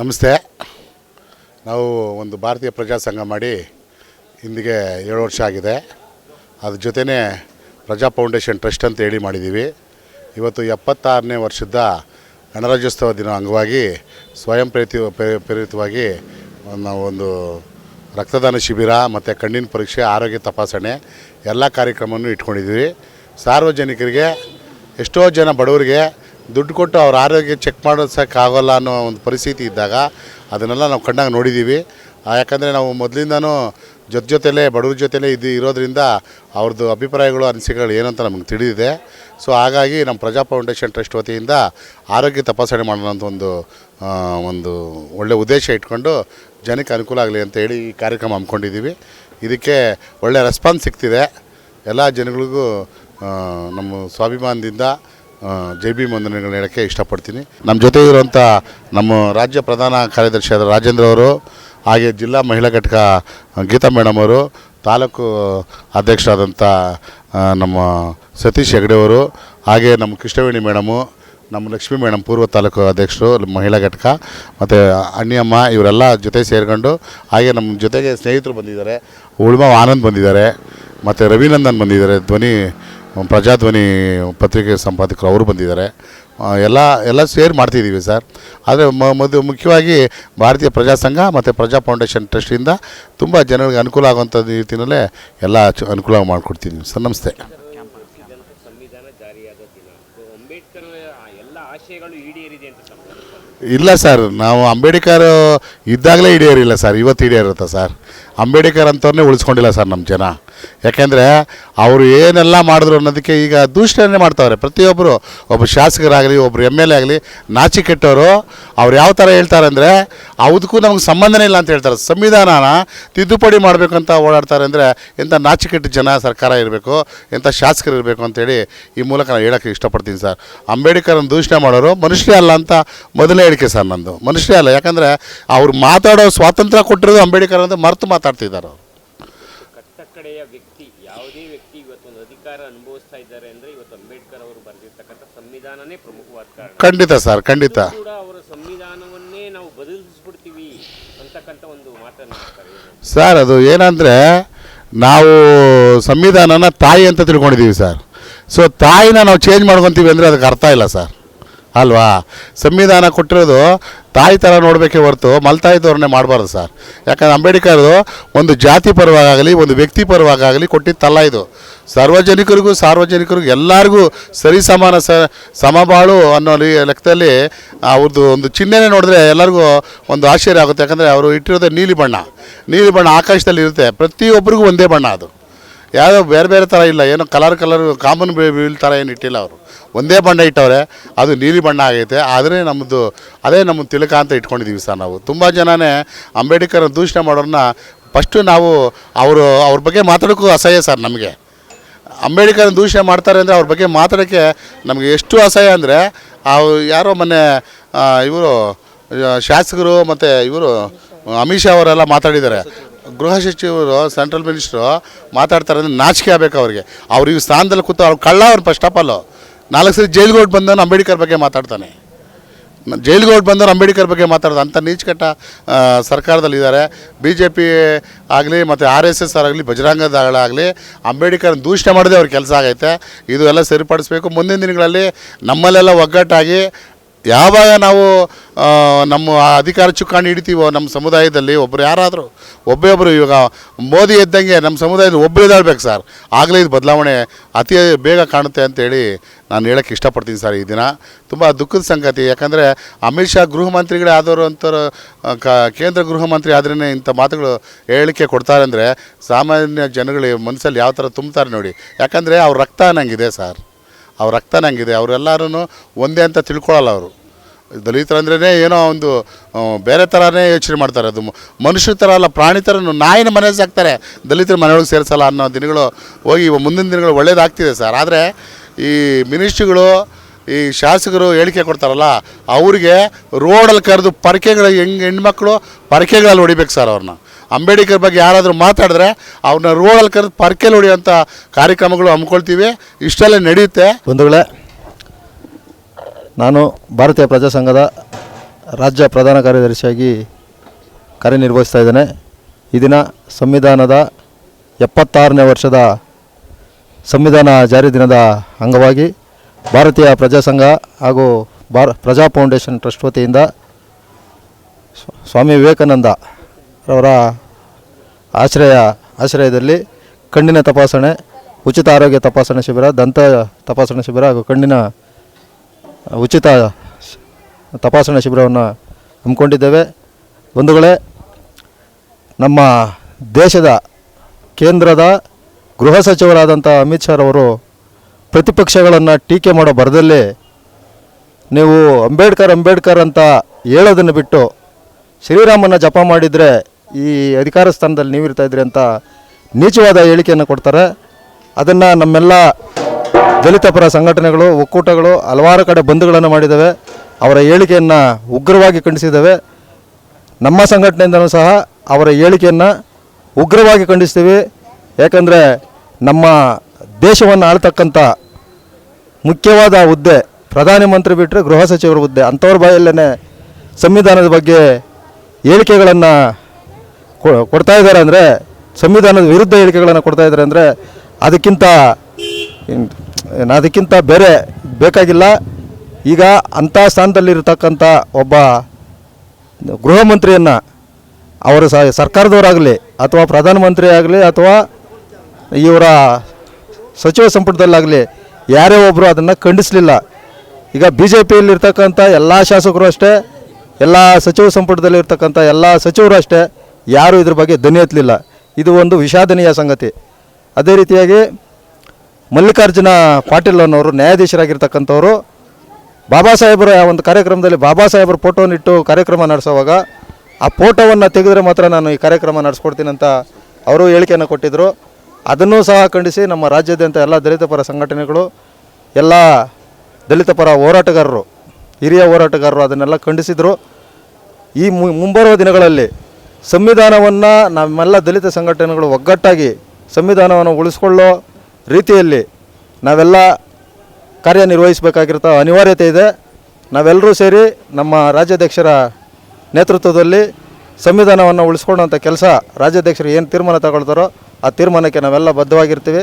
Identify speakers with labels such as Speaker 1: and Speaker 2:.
Speaker 1: ನಮಸ್ತೆ. ನಾವು ಒಂದು ಭಾರತೀಯ ಪ್ರಜಾ ಸಂಘ ಮಾಡಿ ಇಂದಿಗೆ ಏಳು ವರ್ಷ ಆಗಿದೆ. ಅದ್ರ ಜೊತೆನೇ ಪ್ರಜಾ ಫೌಂಡೇಶನ್ ಟ್ರಸ್ಟ್ ಅಂತ ಹೇಳಿ ಮಾಡಿದ್ದೀವಿ. ಇವತ್ತು ಎಪ್ಪತ್ತಾರನೇ ವರ್ಷದ ಗಣರಾಜ್ಯೋತ್ಸವ ದಿನ ಅಂಗವಾಗಿ ಸ್ವಯಂ ಪ್ರೇರಿತ ಪ್ರೇರಿತವಾಗಿ ನಾವು ಒಂದು ರಕ್ತದಾನ ಶಿಬಿರ ಮತ್ತು ಕಣ್ಣಿನ ಪರೀಕ್ಷೆ, ಆರೋಗ್ಯ ತಪಾಸಣೆ ಎಲ್ಲ ಕಾರ್ಯಕ್ರಮವನ್ನು ಇಟ್ಕೊಂಡಿದ್ದೀವಿ. ಸಾರ್ವಜನಿಕರಿಗೆ ಎಷ್ಟೋ ಜನ ಬಡವರಿಗೆ ದುಡ್ಡು ಕೊಟ್ಟು ಅವ್ರ ಆರೋಗ್ಯ ಚೆಕ್ ಮಾಡೋಸಕ್ಕಾಗಲ್ಲ ಅನ್ನೋ ಒಂದು ಪರಿಸ್ಥಿತಿ ಇದ್ದಾಗ ಅದನ್ನೆಲ್ಲ ನಾವು ಕಣ್ಣಾಗ ನೋಡಿದ್ದೀವಿ ಯಾಕಂದರೆ ನಾವು ಮೊದಲಿಂದನೂ ಜೊತೆ ಜೊತೆಲೇ, ಬಡವ್ರ ಜೊತೆಲೇ ಇದು ಇರೋದ್ರಿಂದ ಅವ್ರದ್ದು ಅಭಿಪ್ರಾಯಗಳು, ಅನಿಸಿಕೆಗಳು ಏನಂತ ನಮಗೆ ತಿಳಿದಿದೆ. ಸೊ, ಹಾಗಾಗಿ ನಮ್ಮ ಪ್ರಜಾ ಫೌಂಡೇಶನ್ ಟ್ರಸ್ಟ್ ವತಿಯಿಂದ ಆರೋಗ್ಯ ತಪಾಸಣೆ ಮಾಡೋಣ ಒಂದು ಒಂದು ಒಳ್ಳೆಯ ಉದ್ದೇಶ ಇಟ್ಕೊಂಡು ಜನಕ್ಕೆ ಅನುಕೂಲ ಆಗಲಿ ಅಂತ ಹೇಳಿ ಈ ಕಾರ್ಯಕ್ರಮ ಹಮ್ಮಿಕೊಂಡಿದ್ದೀವಿ. ಇದಕ್ಕೆ ಒಳ್ಳೆಯ ರೆಸ್ಪಾನ್ಸ್ ಸಿಗ್ತಿದೆ. ಎಲ್ಲ ಜನಗಳಿಗೂ ನಮ್ಮ ಸ್ವಾಭಿಮಾನದಿಂದ ಜೈ ಬಿ ವಂದನೆಗಳನ್ನ ಹೇಳೋಕ್ಕೆ ಇಷ್ಟಪಡ್ತೀನಿ. ನಮ್ಮ ಜೊತೆ ಇರುವಂಥ ನಮ್ಮ ರಾಜ್ಯ ಪ್ರಧಾನ ಕಾರ್ಯದರ್ಶಿಯಾದ ರಾಜೇಂದ್ರ ಅವರು, ಹಾಗೆ ಜಿಲ್ಲಾ ಮಹಿಳಾ ಘಟಕ ಗೀತಾ ಮೇಡಮ್ ಅವರು, ತಾಲೂಕು ಅಧ್ಯಕ್ಷರಾದಂಥ ನಮ್ಮ ಸತೀಶ್ ಹೆಗಡೆ ಅವರು, ಹಾಗೆ ನಮ್ಮ ಕೃಷ್ಣವೇಣಿ ಮೇಡಮು, ನಮ್ಮ ಲಕ್ಷ್ಮೀ ಮೇಡಮ್ ಪೂರ್ವ ತಾಲೂಕು ಅಧ್ಯಕ್ಷರು, ಮಹಿಳಾ ಘಟಕ, ಮತ್ತು ಅಣ್ಣಿಯಮ್ಮ ಇವರೆಲ್ಲ ಜೊತೆ ಸೇರಿಕೊಂಡು, ಹಾಗೆ ನಮ್ಮ ಜೊತೆಗೆ ಸ್ನೇಹಿತರು ಬಂದಿದ್ದಾರೆ. ಉಳ್ಮಾವ್ ಆನಂದ್ ಬಂದಿದ್ದಾರೆ, ಮತ್ತು ರವಿನಂದನ್ ಬಂದಿದ್ದಾರೆ, ಧ್ವನಿ ಪ್ರಜಾಧ್ವನಿ ಪತ್ರಿಕೆ ಸಂಪಾದಕರು ಅವರು ಬಂದಿದ್ದಾರೆ. ಎಲ್ಲ ಎಲ್ಲ ಸೇರ್ ಮಾಡ್ತಿದ್ದೀವಿ ಸರ್. ಆದರೆ ಮೊದಲು ಮುಖ್ಯವಾಗಿ ಭಾರತೀಯ ಪ್ರಜಾ ಸಂಘ ಮತ್ತು ಪ್ರಜಾ ಫೌಂಡೇಶನ್ ಟ್ರಸ್ಟಿಂದ ತುಂಬ ಜನರಿಗೆ ಅನುಕೂಲ ಆಗುವಂಥ ರೀತಿಯಲ್ಲೇ ಎಲ್ಲ ಅನುಕೂಲ ಮಾಡಿಕೊಡ್ತಿದ್ದೀವಿ ಸರ್. ನಮಸ್ತೆ. ಇಲ್ಲ ಸರ್, ನಾವು ಅಂಬೇಡ್ಕರ್ ಇದ್ದಾಗಲೇ ಈಡೇರಿಲ್ಲ ಸರ್. ಇವತ್ತು ಹಿಡಿಯೋರುತ್ತಾ ಸರ್. ಅಂಬೇಡ್ಕರ್ ಅಂಥವ್ರನ್ನೇ ಉಳಿಸ್ಕೊಂಡಿಲ್ಲ ಸರ್ ನಮ್ಮ ಜನ. ಯಾಕೆಂದರೆ ಅವರು ಏನೆಲ್ಲ ಮಾಡಿದ್ರು ಅನ್ನೋದಕ್ಕೆ ಈಗ ದೂಷಣೆ ಮಾಡ್ತಾವ್ರೆ. ಪ್ರತಿಯೊಬ್ಬರು ಒಬ್ಬ ಶಾಸಕರಾಗಲಿ ಒಬ್ಬರು ಎಂ ಎಲ್ ಎ ಆಗಲಿ, ನಾಚಿ ಕೆಟ್ಟವರು, ಅವ್ರು ಯಾವ ಥರ ಹೇಳ್ತಾರೆ ಅಂದರೆ ಅದಕ್ಕೂ ನಮ್ಗೆ ಸಂಬಂಧನೇ ಇಲ್ಲ ಅಂತ ಹೇಳ್ತಾರೆ. ಸಂವಿಧಾನನ ತಿದ್ದುಪಡಿ ಮಾಡಬೇಕಂತ ಓಡಾಡ್ತಾರೆ ಅಂದರೆ, ಎಂಥ ನಾಚಿಕೆಟ್ಟ ಜನ ಸರ್ಕಾರ ಇರಬೇಕು, ಎಂಥ ಶಾಸಕರು ಇರಬೇಕು ಅಂತೇಳಿ ಈ ಮೂಲಕ ನಾನು ಹೇಳೋಕ್ಕೆ ಇಷ್ಟಪಡ್ತೀನಿ ಸರ್. ಅಂಬೇಡ್ಕರ್ನ ದೂಷಣೆ ಮಾಡೋರು ಮನುಷ್ಯರೇ ಅಲ್ಲ ಅಂತ ಮೊದಲೇ ಹೇಳಿಕೆ ಸರ್ ನಂದು. ಮನುಷ್ಯರೇ ಅಲ್ಲ, ಯಾಕಂದರೆ ಅವ್ರು ಮಾತಾಡೋ ಸ್ವಾತಂತ್ರ್ಯ ಕೊಟ್ಟಿರೋದು ಅಂಬೇಡ್ಕರ್ ಅಂತ ಮರೆತು ಮಾತಾಡ್ತಿದ್ದಾರೆ ಅವರು.
Speaker 2: ಕಡೆಯ ವ್ಯಕ್ತಿ ಯಾವುದೇ ವ್ಯಕ್ತಿ ಇವತ್ತು ಒಂದು ಅಧಿಕಾರ ಅನುಭವಿಸ್ತಾ ಇದ್ದಾರೆ ಅಂದ್ರೆ ಇವತ್ತು ಅಂಬೇಡ್ಕರ್ ಅವರು ಬರೆದಿರ್ತಕ್ಕಂಥ ಸಂವಿಧಾನನೇ ಪ್ರಮುಖವಾದ ಕಾರಣ.
Speaker 1: ಖಂಡಿತ ಸರ್ ಖಂಡಿತ.
Speaker 2: ಕೂಡ ಅವರ ಸಂವಿಧಾನವನ್ನೇ ನಾವು ಬದಲಿಸ್ಬಿಡ್ತೀವಿ ಅಂತಕ್ಕಂಥ ಒಂದು ಮಾತನ್ನು ಮಾಡ್ತಾರೆ
Speaker 1: ಸರ್ ಅದು ಏನಂದರೆ ನಾವು ಸಂವಿಧಾನನ ತಾಯಿ ಅಂತ ತಿಳ್ಕೊಂಡಿದ್ದೀವಿ ಸರ್. ಸೊ ತಾಯಿನ ನಾವು ಚೇಂಜ್ ಮಾಡ್ಕೊತೀವಿ ಅಂದರೆ ಅದಕ್ಕೆ ಅರ್ಥ ಇಲ್ಲ ಸರ್. ಅಲ್ವಾ? ಸಂವಿಧಾನ ಕೊಟ್ಟಿರೋದು ತಾಯಿ ಥರ ನೋಡಬೇಕೇ ಹೊರತು ಮಲ್ತಾಯಿ ಧೋರಣೆ ಮಾಡಬಾರ್ದು ಸರ್. ಯಾಕಂದ್ರೆ ಅಂಬೇಡ್ಕರ್ದು ಒಂದು ಜಾತಿ ಪರವಾಗಲಿ ಒಂದು ವ್ಯಕ್ತಿ ಪರವಾಗಲಿ ಕೊಟ್ಟಿದ್ದಲ್ಲ ಇದು. ಸಾರ್ವಜನಿಕರಿಗೂ ಸಾರ್ವಜನಿಕರಿಗೂ ಎಲ್ಲರಿಗೂ ಸರಿ ಸಮಾನ ಸ, ಸಮಬಾಳು ಅನ್ನೋ ಲೆಕ್ಕದಲ್ಲಿ ಅವ್ರದ್ದು ಒಂದು ಚಿಹ್ನೆನೇ ನೋಡಿದ್ರೆ ಎಲ್ಲರಿಗೂ ಒಂದು ಆಶ್ಚರ್ಯ ಆಗುತ್ತೆ. ಯಾಕಂದರೆ ಅವರು ಇಟ್ಟಿರೋದೇ ನೀಲಿ ಬಣ್ಣ. ನೀಲಿ ಬಣ್ಣ ಆಕಾಶದಲ್ಲಿ ಇರುತ್ತೆ. ಪ್ರತಿಯೊಬ್ಬರಿಗೂ ಒಂದೇ ಬಣ್ಣ ಅದು. ಯಾವುದೋ ಬೇರೆ ಬೇರೆ ಥರ ಇಲ್ಲ. ಏನೋ ಕಲರ್ ಕಲರ್ ಕಾಮನ್ ಬೀಳ್ ಥರ ಏನು ಇಟ್ಟಿಲ್ಲ ಅವರು. ಒಂದೇ ಬಣ್ಣ ಇಟ್ಟವ್ರೆ, ಅದು ನೀಲಿ ಬಣ್ಣ ಆಗೈತೆ. ಆದರೆ ನಮ್ಮದು ಅದೇ ನಮ್ಮ ತಿಲಕ ಅಂತ ಇಟ್ಕೊಂಡಿದ್ದೀವಿ ಸರ್ ನಾವು. ತುಂಬ ಜನನೇ ಅಂಬೇಡ್ಕರ್ ದೂಷಣೆ ಮಾಡೋರನ್ನ ಫಸ್ಟು ನಾವು ಅವರು ಅವ್ರ ಬಗ್ಗೆ ಮಾತಾಡೋಕ್ಕೂ ಅಸಹ್ಯ ಸರ್ ನಮಗೆ. ಅಂಬೇಡ್ಕರ್ ದೂಷಣೆ ಮಾಡ್ತಾರೆ ಅಂದರೆ ಅವ್ರ ಬಗ್ಗೆ ಮಾತಾಡೋಕ್ಕೆ ನಮಗೆ ಎಷ್ಟು ಅಸಹ್ಯ ಅಂದರೆ ಅವ್ರು ಯಾರೋ ಮೊನ್ನೆ ಇವರು ಶಾಸಕರು ಮತ್ತು ಇವರು, ಅಮಿತ್ ಶಾ ಅವರೆಲ್ಲ ಮಾತಾಡಿದ್ದಾರೆ. ಗೃಹ ಸಚಿವರು ಸೆಂಟ್ರಲ್ ಮಿನಿಸ್ಟ್ರು ಮಾತಾಡ್ತಾರೆ ಅಂದರೆ ನಾಚಿಕೆ ಆಗಬೇಕು ಅವ್ರಿಗೆ. ಅವ್ರಿಗೆ ಸ್ಥಾನದಲ್ಲಿ ಕೂತು ಅವ್ರು ಕಳ್ಳ ಅವ್ರು ಫಸ್ಟ್ ಆಫ್ ಆಲು ನಾಲ್ಕು ಸರಿ ಜೈಲ್ಗೆ ಹೋಗಿ ಬಂದವನು ಅಂಬೇಡ್ಕರ್ ಬಗ್ಗೆ ಮಾತಾಡ್ತಾನೆ. ಜೈಲ್ಗೆ ಹೋಗಿ ಬಂದವರು ಅಂಬೇಡ್ಕರ್ ಬಗ್ಗೆ ಮಾತಾಡೋದು ಅಂಥ ನೀಚಕಟ್ಟ ಸರ್ಕಾರದಲ್ಲಿದ್ದಾರೆ. ಬಿ ಜೆ ಪಿ ಆಗಲಿ ಮತ್ತು ಆರ್ ಎಸ್ ಎಸ್ ಆಗಲಿ ಬಜರಂಗ ದಳಾಗಲಿ ಅಂಬೇಡ್ಕರ್ ದೂಷಣೆ ಮಾಡಿದೆ ಅವ್ರ ಕೆಲಸ ಆಗೈತೆ. ಇದು ಎಲ್ಲ ಸರಿಪಡಿಸ್ಬೇಕು. ಮುಂದಿನ ದಿನಗಳಲ್ಲಿ ನಮ್ಮಲ್ಲೆಲ್ಲ ಒಗ್ಗಟ್ಟಾಗಿ ಯಾವಾಗ ನಾವು ನಮ್ಮ ಅಧಿಕಾರ ಚುಕ್ಕಾಣಿ ಹಿಡಿತೀವೋ ನಮ್ಮ ಸಮುದಾಯದಲ್ಲಿ ಒಬ್ಬರು ಯಾರಾದರೂ, ಒಬ್ಬೇ ಒಬ್ಬರು ಇವಾಗ ಮೋದಿ ಇದ್ದಂಗೆ ನಮ್ಮ ಸಮುದಾಯದ ಒಬ್ಬರು ಇದಾಳ್ಬೇಕು ಸರ್. ಆಗಲೇ ಇದು ಬದಲಾವಣೆ ಅತಿ ಬೇಗ ಕಾಣುತ್ತೆ ಅಂತೇಳಿ ನಾನು ಹೇಳೋಕ್ಕೆ ಇಷ್ಟಪಡ್ತೀನಿ ಸರ್ ಈ ದಿನ. ತುಂಬ ದುಃಖದ ಸಂಗತಿ, ಯಾಕಂದರೆ ಅಮಿತ್ ಶಾ ಗೃಹ ಮಂತ್ರಿಗಳೇ ಆದವರು ಅಂತಾರೆ ಕ, ಕೇಂದ್ರ ಗೃಹ ಮಂತ್ರಿ ಆದ್ರೇ ಇಂಥ ಮಾತುಗಳು ಹೇಳಿಕೆ ಕೊಡ್ತಾರೆ ಅಂದರೆ ಸಾಮಾನ್ಯ ಜನಗಳು ಮನಸ್ಸಲ್ಲಿ ಯಾವ ಥರ ತುಂಬ್ತಾರೆ ನೋಡಿ. ಯಾಕಂದರೆ ಅವ್ರ ರಕ್ತ ಅನ್ನಂಗಿದೆ ಸರ್. ಅವ್ರ ರಕ್ತ ನಂಗಿದೆ. ಅವರೆಲ್ಲರೂ ಒಂದೇ ಅಂತ ತಿಳ್ಕೊಳ್ಳಲ್ಲ ಅವರು. ದಲಿತರಂದ್ರೇ ಏನೋ ಒಂದು ಬೇರೆ ಥರನೇ ಯೋಚನೆ ಮಾಡ್ತಾರೆ. ಅದು ಮನುಷ್ಯ ಥರ ಅಲ್ಲ ಪ್ರಾಣಿ ಥರ ನಾಯಿನ ಮನೆ ಸಾಕ್ತಾರೆ. ದಲಿತರ ಮನೆಯೊಳಗೆ ಸೇರಿಸಲ್ಲ ಅನ್ನೋ ದಿನಗಳು ಹೋಗಿ ಮುಂದಿನ ದಿನಗಳು ಒಳ್ಳೇದಾಗ್ತಿದೆ ಸರ್. ಆದರೆ ಈ ಮಿನಿಸ್ಟ್ರಿಗಳು, ಈ ಶಾಸಕರು ಹೇಳಿಕೆ ಕೊಡ್ತಾರಲ್ಲ, ಅವ್ರಿಗೆ ರೋಡಲ್ಲಿ ಕರೆದು ಪರಕೆಗಳು ಹೆಂಗೆ ಹೆಣ್ಮಕ್ಳು ಪರಕೆಗಳಲ್ಲಿ ಹೊಡಿಬೇಕು ಸರ್ ಅವ್ರನ್ನ. ಅಂಬೇಡ್ಕರ್ ಬಗ್ಗೆ ಯಾರಾದರೂ ಮಾತಾಡಿದ್ರೆ ಅವ್ರನ್ನ ರೋಡಲ್ಲಿ ಕರೆದು ಪರ್ಕೆಲ್ ಹೊಡೆಯುವಂಥ ಕಾರ್ಯಕ್ರಮಗಳು ಹಮ್ಮಿಕೊಳ್ತೀವಿ. ಇಷ್ಟೆಲ್ಲ ನಡೆಯುತ್ತೆ.
Speaker 3: ಬಂಧುಗಳೇ, ನಾನು ಭಾರತೀಯ ಪ್ರಜಾಸಂಘದ ರಾಜ್ಯ ಪ್ರಧಾನ ಕಾರ್ಯದರ್ಶಿಯಾಗಿ ಕಾರ್ಯನಿರ್ವಹಿಸ್ತಾ ಇದ್ದೇನೆ. ಈ ದಿನ ಸಂವಿಧಾನದ ಎಪ್ಪತ್ತಾರನೇ ವರ್ಷದ ಸಂವಿಧಾನ ಜಾರಿ ದಿನದ ಅಂಗವಾಗಿ ಭಾರತೀಯ ಪ್ರಜಾಸಂಘ ಹಾಗೂ ಭಾರ, ಪ್ರಜಾ ಫೌಂಡೇಶನ್ ಟ್ರಸ್ಟ್ ವತಿಯಿಂದ ಸ್ವ- ಸ್ವಾಮಿ ವಿವೇಕಾನಂದ ಅವರ ಆಶ್ರಯ ಆಶ್ರಯದಲ್ಲಿ ಕಣ್ಣಿನ ತಪಾಸಣೆ, ಉಚಿತ ಆರೋಗ್ಯ ತಪಾಸಣೆ ಶಿಬಿರ, ದಂತ ತಪಾಸಣೆ ಶಿಬಿರ ಹಾಗೂ ಕಣ್ಣಿನ, ಉಚಿತ ತಪಾಸಣೆ ಶಿಬಿರವನ್ನು ಹಮ್ಮಿಕೊಂಡಿದ್ದೇವೆ. ಬಂಧುಗಳೇ, ನಮ್ಮ ದೇಶದ ಕೇಂದ್ರದ ಗೃಹ ಸಚಿವರಾದಂಥ ಅಮಿತ್ ಶಾ ಅವರು ಪ್ರತಿಪಕ್ಷಗಳನ್ನು ಟೀಕೆ ಮಾಡೋ ಬರದಲ್ಲಿ ನೀವು ಅಂಬೇಡ್ಕರ್ ಅಂಬೇಡ್ಕರ್ ಅಂತ ಹೇಳೋದನ್ನು ಬಿಟ್ಟು ಶ್ರೀರಾಮನ ಜಪ ಮಾಡಿದರೆ ಈ ಅಧಿಕಾರ ಸ್ಥಾನದಲ್ಲಿ ನೀವು ಇರ್ತಾ ಇದ್ರಿ ಅಂತ ನೀಚವಾದ ಹೇಳಿಕೆಯನ್ನು ಕೊಡ್ತಾರೆ. ಅದನ್ನು ನಮ್ಮೆಲ್ಲ ದಲಿತ ಪರ ಸಂಘಟನೆಗಳು, ಒಕ್ಕೂಟಗಳು, ಹಲವಾರು ಕಡೆ ಬಂಧುಗಳನ್ನು ಮಾಡಿದ್ದಾವೆ. ಅವರ ಹೇಳಿಕೆಯನ್ನು ಉಗ್ರವಾಗಿ ಖಂಡಿಸಿದ್ದಾವೆ. ನಮ್ಮ ಸಂಘಟನೆಯಿಂದಲೂ ಸಹ ಅವರ ಹೇಳಿಕೆಯನ್ನು ಉಗ್ರವಾಗಿ ಖಂಡಿಸ್ತೀವಿ. ಯಾಕಂದರೆ ನಮ್ಮ ದೇಶವನ್ನು ಆಳ್ತಕ್ಕಂಥ ಮುಖ್ಯವಾದ ಹುದ್ದೆ ಪ್ರಧಾನಮಂತ್ರಿ ಬಿಟ್ಟರೆ ಗೃಹ ಸಚಿವರ ಹುದ್ದೆ, ಅಂಥವ್ರ ಬಾಯಲ್ಲೇ ಸಂವಿಧಾನದ ಬಗ್ಗೆ ಹೇಳಿಕೆಗಳನ್ನು ಕೊಡ್ತಾ ಇದ್ದಾರೆ ಅಂದರೆ ಸಂವಿಧಾನದ ವಿರುದ್ಧ ಹೇಳಿಕೆಗಳನ್ನು ಕೊಡ್ತಾ ಇದ್ದಾರೆ ಅಂದರೆ ಅದಕ್ಕಿಂತ ಅದಕ್ಕಿಂತ ಬೇರೆ ಬೇಕಾಗಿಲ್ಲ. ಈಗ ಅಂಥ ಸ್ಥಾನದಲ್ಲಿರತಕ್ಕಂಥ ಒಬ್ಬ ಗೃಹ ಮಂತ್ರಿಯನ್ನು ಅವರ ಸ, ಸರ್ಕಾರದವರಾಗಲಿ ಅಥವಾ ಪ್ರಧಾನಮಂತ್ರಿ ಆಗಲಿ ಅಥವಾ ಇವರ ಸಚಿವ ಸಂಪುಟದಲ್ಲಾಗಲಿ ಯಾರೇ ಒಬ್ಬರು ಅದನ್ನು ಖಂಡಿಸಲಿಲ್ಲ. ಈಗ ಬಿ ಜೆ ಪಿಯಲ್ಲಿರ್ತಕ್ಕಂಥ ಎಲ್ಲ ಶಾಸಕರು ಅಷ್ಟೇ, ಎಲ್ಲ ಸಚಿವ ಸಂಪುಟದಲ್ಲಿರ್ತಕ್ಕಂಥ ಎಲ್ಲ ಸಚಿವರು ಅಷ್ಟೇ ಯಾರೂ ಇದ್ರ ಬಗ್ಗೆ ಧ್ವನಿ ಎತ್ತಲಿಲ್ಲ. ಇದು ಒಂದು ವಿಷಾದನೀಯ ಸಂಗತಿ. ಅದೇ ರೀತಿಯಾಗಿ ಮಲ್ಲಿಕಾರ್ಜುನ ಪಾಟೀಲ್ ಅನ್ನೋರು ನ್ಯಾಯಾಧೀಶರಾಗಿರ್ತಕ್ಕಂಥವ್ರು, ಬಾಬಾ ಸಾಹೇಬರ ಒಂದು ಕಾರ್ಯಕ್ರಮದಲ್ಲಿ ಬಾಬಾ ಸಾಹೇಬರ ಫೋಟೋನ ಇಟ್ಟು ಕಾರ್ಯಕ್ರಮ ನಡೆಸುವಾಗ ಆ ಫೋಟೋವನ್ನು ತೆಗೆದ್ರೆ ಮಾತ್ರ ನಾನು ಈ ಕಾರ್ಯಕ್ರಮ ನಡೆಸ್ಕೊಡ್ತೀನಿ ಅಂತ ಅವರು ಹೇಳಿಕೆಯನ್ನು ಕೊಟ್ಟಿದ್ದರು ಅದನ್ನೂ ಸಹ ಖಂಡಿಸಿ ನಮ್ಮ ರಾಜ್ಯಾದ್ಯಂತ ಎಲ್ಲ ದಲಿತ ಪರ ಸಂಘಟನೆಗಳು, ಎಲ್ಲ ದಲಿತ ಪರ ಹೋರಾಟಗಾರರು, ಹಿರಿಯ ಹೋರಾಟಗಾರರು ಅದನ್ನೆಲ್ಲ ಖಂಡಿಸಿದರು. ಈ ಮುಂಬರುವ ದಿನಗಳಲ್ಲಿ ಸಂವಿಧಾನವನ್ನು ನಮ್ಮೆಲ್ಲ ದಲಿತ ಸಂಘಟನೆಗಳು ಒಗ್ಗಟ್ಟಾಗಿ ಸಂವಿಧಾನವನ್ನು ಉಳಿಸ್ಕೊಳ್ಳೋ ರೀತಿಯಲ್ಲಿ ನಾವೆಲ್ಲ ಕಾರ್ಯನಿರ್ವಹಿಸಬೇಕಾಗಿರ್ತ ಅನಿವಾರ್ಯತೆ ಇದೆ. ನಾವೆಲ್ಲರೂ ಸೇರಿ ನಮ್ಮ ರಾಜ್ಯಾಧ್ಯಕ್ಷರ ನೇತೃತ್ವದಲ್ಲಿ ಸಂವಿಧಾನವನ್ನು ಉಳಿಸ್ಕೊಳ್ಳೋಂಥ ಕೆಲಸ ರಾಜ್ಯಾಧ್ಯಕ್ಷರು ಏನು ತೀರ್ಮಾನ ತಗೊಳ್ತಾರೋ ಆ ತೀರ್ಮಾನಕ್ಕೆ ನಾವೆಲ್ಲ ಬದ್ಧವಾಗಿರ್ತೀವಿ.